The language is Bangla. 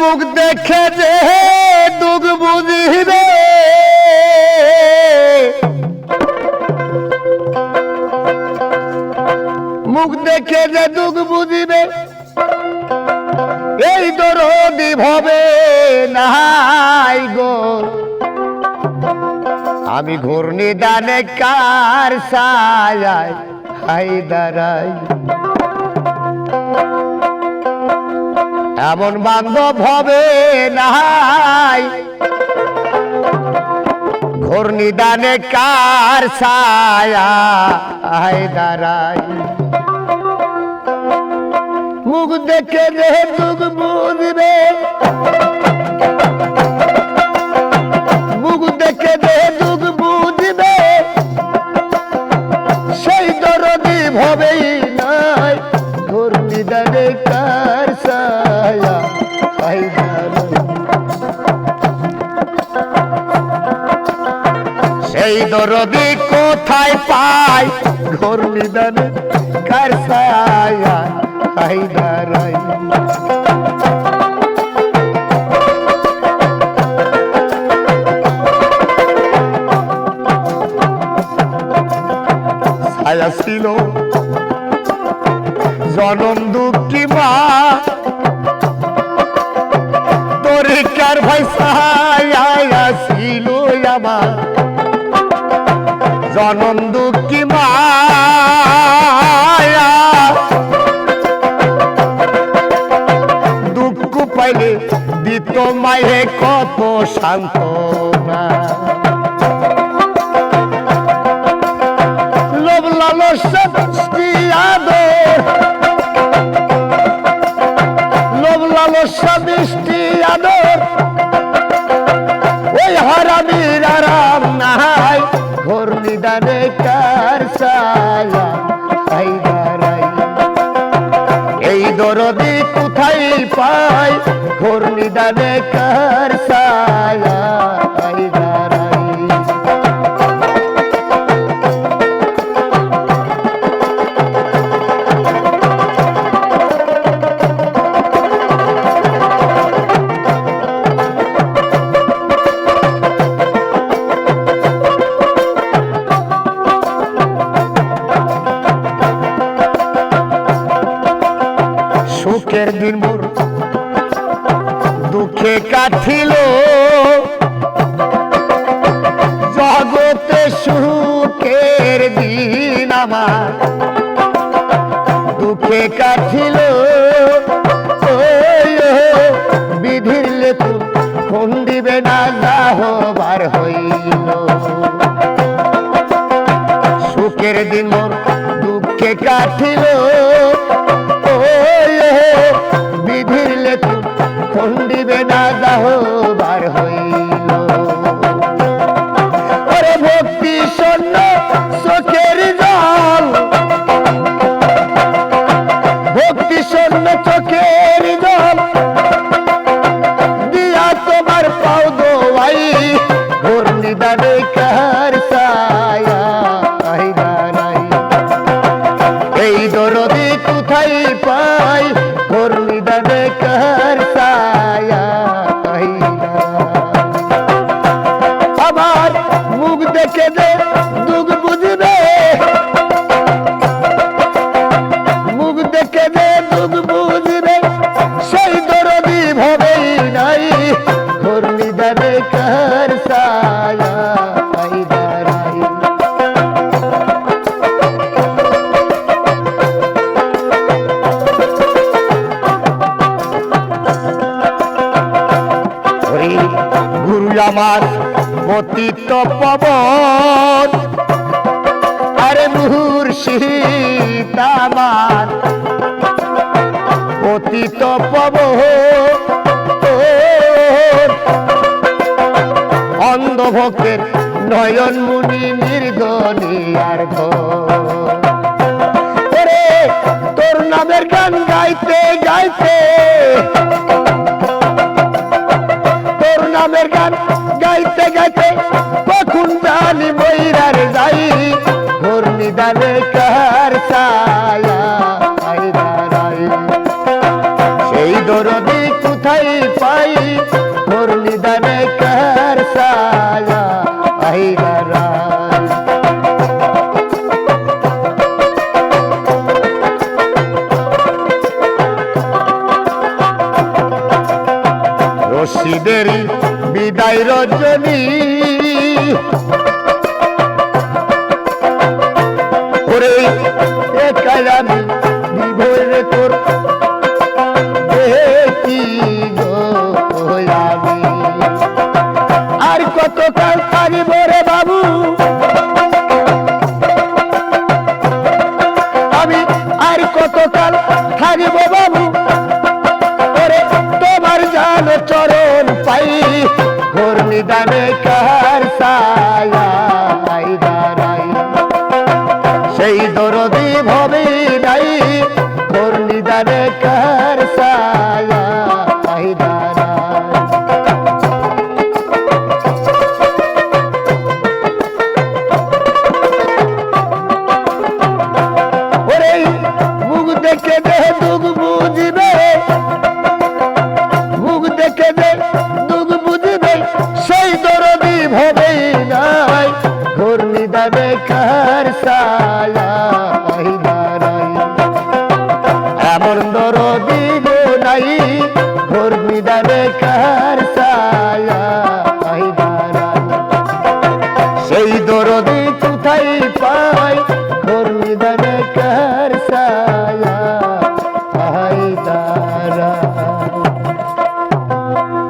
মুখ দেখে যে দুঃখ বুঝিবে। মুখ দেখে যে দুঃখ বুঝিবে। এই দরদি ভবে নাই গো। আমি ঘূর্ণি দানে কার সায়ায় হাই দাঁড়াই এমন বান্ধব হবে নাই। ঘূর্ণিদানে কার ছায়া দাঁড়াই মুখ দেখে যে দুঃখ বুঝবে। মুখ দেখে যে দুঃখ বুঝবে। সেই দরদি ভবেই নাই কার ছায়া আয় দাঁড়াই সেই দরদি কোথায় পাই ঘোর নিদানে কার ছায়া ছিল জনম দুঃখী মা তরিকার ভাই ছায়া ছিল আমার। জনম দুঃখী মায়া। দুঃখ পাইলে দিত মায়ে কত শান্ত লোভ লালসা আদর। লোভ দরদি কোথায় পাই? ঘোর নিদানে কার সায়া কাঠিল জগতে সুখের দিন আমার। দুঃখে কাঠিল বিধির লেতু কোন দিবে না যাহবার হইল। সুখের দিন মোর দুঃখে কাঠিল না আমার পতিত পবন। আরে মুর্শিদ আমার পতিত পবন। অন্ধ ভক্তের নয়ন মুনি নির্দনী আর ঘরে। তোর নামের গান গাইতে গাইতে। তোর নামের গান যাইতে গেছে কখন জানি বৈরার যাই ঘূর্ণিদারে কার সেই দরদি কোথায় পাই ঘূর্ণিদারে কার ছায়া আহিরা বিদায় রজনী। দরদি ভবি নাই তোর নিদানে কা